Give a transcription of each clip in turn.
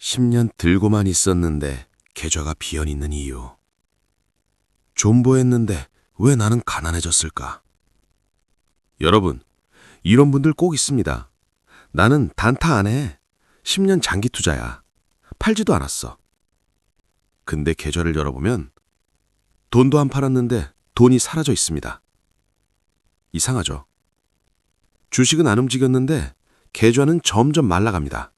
10년 들고만 있었는데 계좌가 비어 있는 이유. 존버했는데 왜 나는 가난해졌을까? 여러분, 이런 분들 꼭 있습니다. 나는 단타 안 해. 10년 장기 투자야. 팔지도 않았어. 근데 계좌를 열어보면 돈도 안 팔았는데 돈이 사라져 있습니다. 이상하죠? 주식은 안 움직였는데 계좌는 점점 말라갑니다.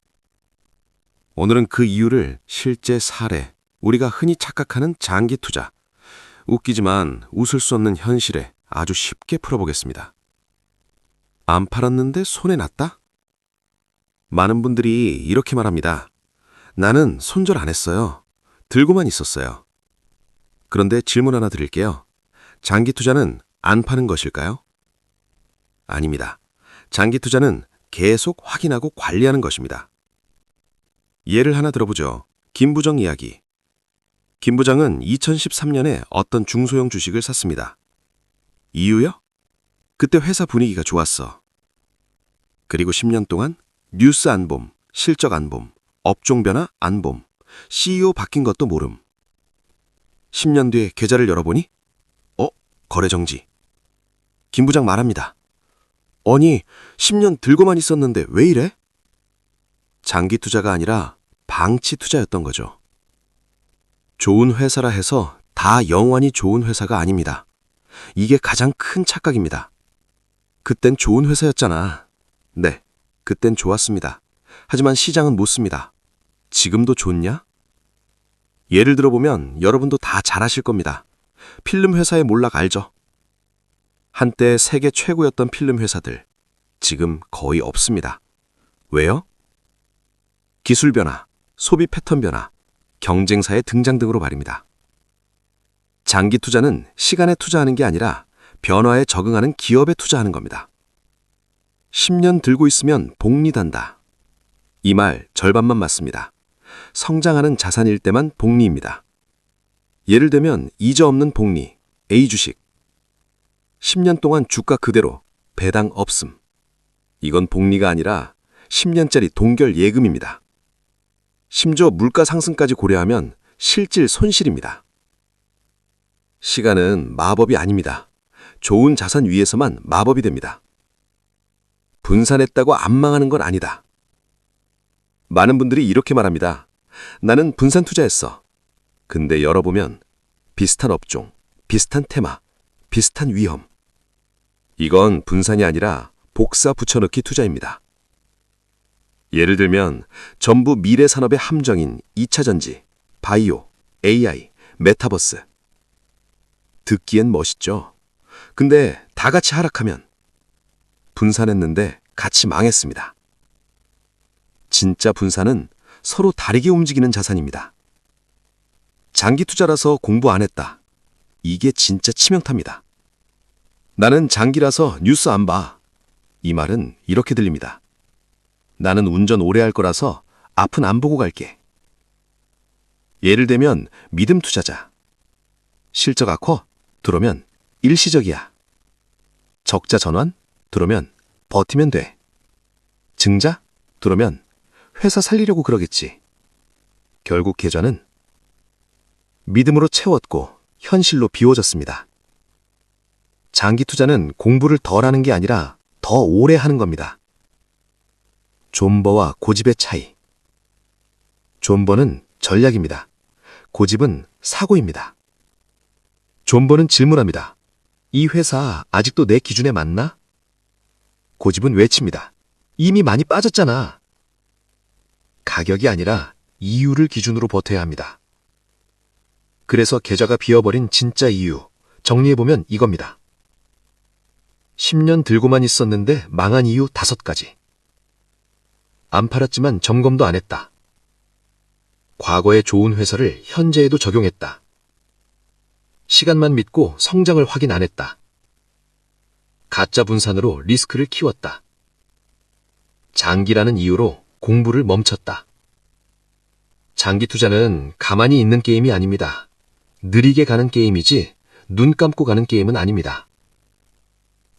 오늘은 그 이유를 실제 사례, 우리가 흔히 착각하는 장기 투자, 웃기지만 웃을 수 없는 현실에 아주 쉽게 풀어보겠습니다. 안 팔았는데 손에 났다? 많은 분들이 이렇게 말합니다. 나는 손절 안 했어요. 들고만 있었어요. 그런데 질문 하나 드릴게요. 장기 투자는 안 파는 것일까요? 아닙니다. 장기 투자는 계속 확인하고 관리하는 것입니다. 예를 하나 들어보죠. 김부정 이야기. 김 부장은 2013년에 어떤 중소형 주식을 샀습니다. 이유요? 그때 회사 분위기가 좋았어. 그리고 10년 동안 뉴스 안 봄, 실적 안 봄, 업종 변화 안 봄, CEO 바뀐 것도 모름. 10년 뒤에 계좌를 열어보니 어? 거래 정지. 김 부장 말합니다. 아니, 10년 들고만 있었는데 왜 이래? 장기 투자가 아니라 방치 투자였던 거죠. 좋은 회사라 해서 다 영원히 좋은 회사가 아닙니다. 이게 가장 큰 착각입니다. 그땐 좋은 회사였잖아. 네, 그땐 좋았습니다. 하지만 시장은 못 씁니다. 지금도 좋냐? 예를 들어보면 여러분도 다잘 아실 겁니다. 필름 회사의 몰락 알죠? 한때 세계 최고였던 필름 회사들, 지금 거의 없습니다. 왜요? 기술 변화, 소비 패턴 변화, 경쟁사의 등장 등으로 말입니다. 장기 투자는 시간에 투자하는 게 아니라 변화에 적응하는 기업에 투자하는 겁니다. 10년 들고 있으면 복리단다. 이 말 절반만 맞습니다. 성장하는 자산일 때만 복리입니다. 예를 들면 이자 없는 복리, A 주식. 10년 동안 주가 그대로, 배당 없음. 이건 복리가 아니라 10년짜리 동결 예금입니다. 심지어 물가 상승까지 고려하면 실질 손실입니다. 시간은 마법이 아닙니다. 좋은 자산 위에서만 마법이 됩니다. 분산했다고 안 망하는 건 아니다. 많은 분들이 이렇게 말합니다. 나는 분산 투자했어. 근데 열어보면 비슷한 업종, 비슷한 테마, 비슷한 위험. 이건 분산이 아니라 복사 붙여넣기 투자입니다. 예를 들면 전부 미래 산업의 함정인 2차 전지, 바이오, AI, 메타버스. 듣기엔 멋있죠. 근데 다 같이 하락하면 분산했는데 같이 망했습니다. 진짜 분산은 서로 다르게 움직이는 자산입니다. 장기 투자라서 공부 안 했다. 이게 진짜 치명타입니다. 나는 장기라서 뉴스 안 봐. 이 말은 이렇게 들립니다. 나는 운전 오래 할 거라서 앞은 안 보고 갈게. 예를 들면 믿음 투자자. 실적 악화 들어오면 일시적이야. 적자 전환 들어오면 버티면 돼. 증자 들어오면 회사 살리려고 그러겠지. 결국 계좌는 믿음으로 채웠고 현실로 비워졌습니다. 장기 투자는 공부를 덜 하는 게 아니라 더 오래 하는 겁니다. 존버와 고집의 차이. 존버는 전략입니다. 고집은 사고입니다. 존버는 질문합니다. 이 회사 아직도 내 기준에 맞나? 고집은 외칩니다. 이미 많이 빠졌잖아. 가격이 아니라 이유를 기준으로 버텨야 합니다. 그래서 계좌가 비어버린 진짜 이유, 정리해보면 이겁니다. 10년 들고만 있었는데 망한 이유 다섯 가지. 안 팔았지만 점검도 안 했다. 과거의 좋은 회사를 현재에도 적용했다. 시간만 믿고 성장을 확인 안 했다. 가짜 분산으로 리스크를 키웠다. 장기라는 이유로 공부를 멈췄다. 장기 투자는 가만히 있는 게임이 아닙니다. 느리게 가는 게임이지 눈 감고 가는 게임은 아닙니다.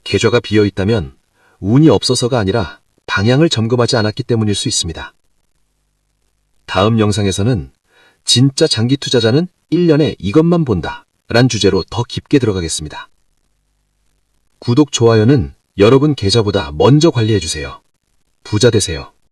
계좌가 비어 있다면 운이 없어서가 아니라 방향을 점검하지 않았기 때문일 수 있습니다. 다음 영상에서는 진짜 장기 투자자는 1년에 이것만 본다. 란 주제로 더 깊게 들어가겠습니다. 구독, 좋아요는 여러분 계좌보다 먼저 관리해주세요. 부자 되세요.